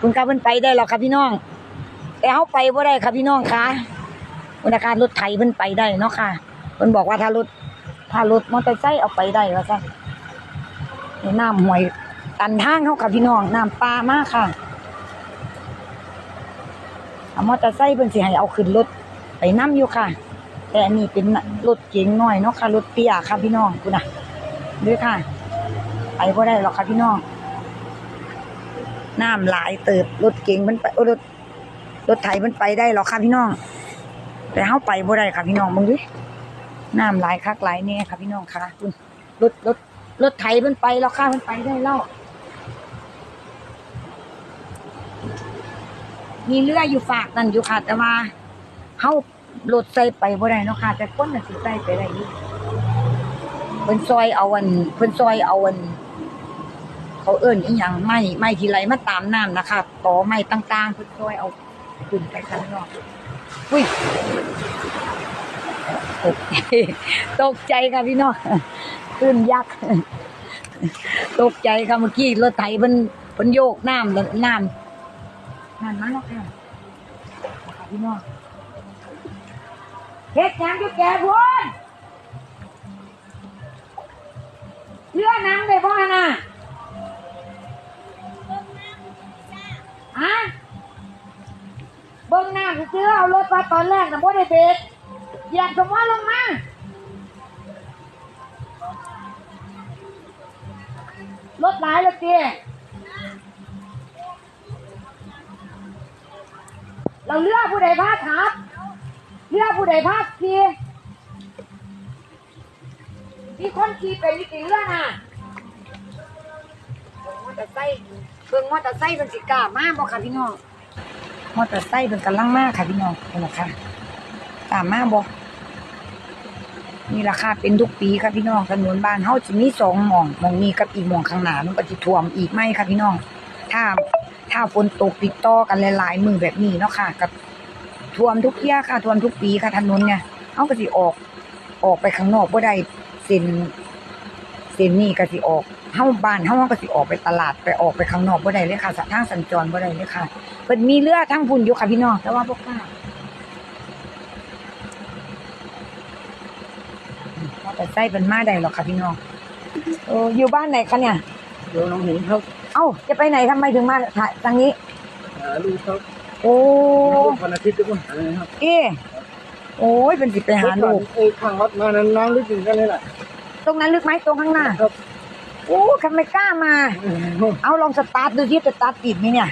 คุณกาเพิ่นไปได้แล้วค่ะพี่น้อง แต่เฮาไปบ่ได้ค่ะพี่น้องคะบรรยากาศรถไถเพิ่นไปได้เนาะค่ะเพิ่นบอกว่าถ้ารถถ้ารถมอเตอร์ไซค์เอาไปได้ว่าซั่นนี่น้ำหวยตันทางเฮาค่ะพี่น้องน้ำปลามากค่ะมอเตอร์ไซค์เพิ่นสิให้เอาขึ้นรถไปนํอยู่ค่ะ แต่อันนี้เป็นรถเก๋งน้อยเนาะค่ะรถเตี้ยค่ะพี่น้องคุณน่ะด้วยค่ะ ไปบ่ได้หรอกค่ะพี่น้อง น้ำหลายเติบรถเก๋งมันไปรถรถไถมันไปได้หรอค่ะพี่น้อง แต่เฮาไปบ่ได้ค่ะพี่น้องมึงดิน้ำหลายคักหลายแน่ค่ะพี่น้องค่ะคุณรถรถรถไถมันไปแล้วค่ะมันไปได้แล้วมีเรืออยู่ฝากนั่นอยู่ค่ะ แต่ว่าเฮารถใส่ไปบ่ได้เนาะค่ะ แต่คนน่ะสิใส่ไปได้อยู่เพิ่นซอยเอาอันเพิ่นซอยเอาอัน เขาเอิ้นอีหยังไม้ไม้ที่ไหลมาตามน้ำนะคะต่อไม้ต่างๆเพื่อช่วยเอาขึ้นไปข้างนอกอุ้ยตกใจตกใจค่ะพี่น้องขึ้นยักษ์ตกใจค่ะเมื่อกี้รถไถมันมันโยกน้ำแล้วน้ำนั่นมาแล้วค่ะพี่น้องเฮ็ดยังอยู่แกบุญเรือหนังได้บ่น่ะ ฮะเบิ้งหน้าสิซื้อเอารถมาตอนแรกนะบ่ได้เบรกเหยียบสมว่าลงมารถหลายล้วเจ้เราเลือกผู้ใดพาขับ เลือกผู้ใดพาขี่มีคนขี่เป็นมีกี่เรื่องอะ ตอร์ไซค์เบิ่งมอเตอร์ไซค์เป็นสิกล้ามาบ่ค่ะพี่น้องมอเตอร์ไซค์เป็นกำลังมากค่ะพี่น้องนี่แหละค่ะกล้ามาบ่นี่ราคาเป็นทุกปีค่ะพี่น้องถนนบ้านเฮาจะมีสองหม่องหม่องนี้กับอีกหม่องข้างหน้ามันก็สิท่วมอีกไหมค่ะพี่น้อง ถ้าถ้าฝนตกติดต่อกันหลายๆมือแบบนี้เนาะค่ะกับท่วมทุกเที่ยค่ะท่วมทุกปีค่ะถนนเนี่ยเฮาก็สิออกออกไปข้างนอกบ่ได้เส้นเส้นนี้ก็สิออก เฮาบ้านเฮาก็สิออกไปตลาดไปออกไปข้างนอกบ่ได้เลยค่ะทางสัญจรบ่ได้เลยค่ะเพิ่นมีเรือทางพุ่นอยู่ค่ะพี่น้องแต่ว่าบ่กล้าว่าแต่ใส่เป็นมาได้หรอกค่ะพี่น้องโอ้อยู่บ้านไหนคะเนี่ยเดี๋ยวน้องหญิงครับเอ้าจะไปไหนทำไมถึงมาทางนี้หาลูกครับโอ้ลูกวันอาทิตย์ทุกคนหาเลยครับเอ๊ะโอ้ยเป็นสิไปหาลูกเอ้ข้างวัดมานั้นน้ำลึกถึงกันเลยแหละตรงนั้นลึกไหมตรงข้างหน้าครับโอ้ทำไมกล้ามา เอาลองสตาร์ทดูที่สตาร์ทติดไหมเนี่ย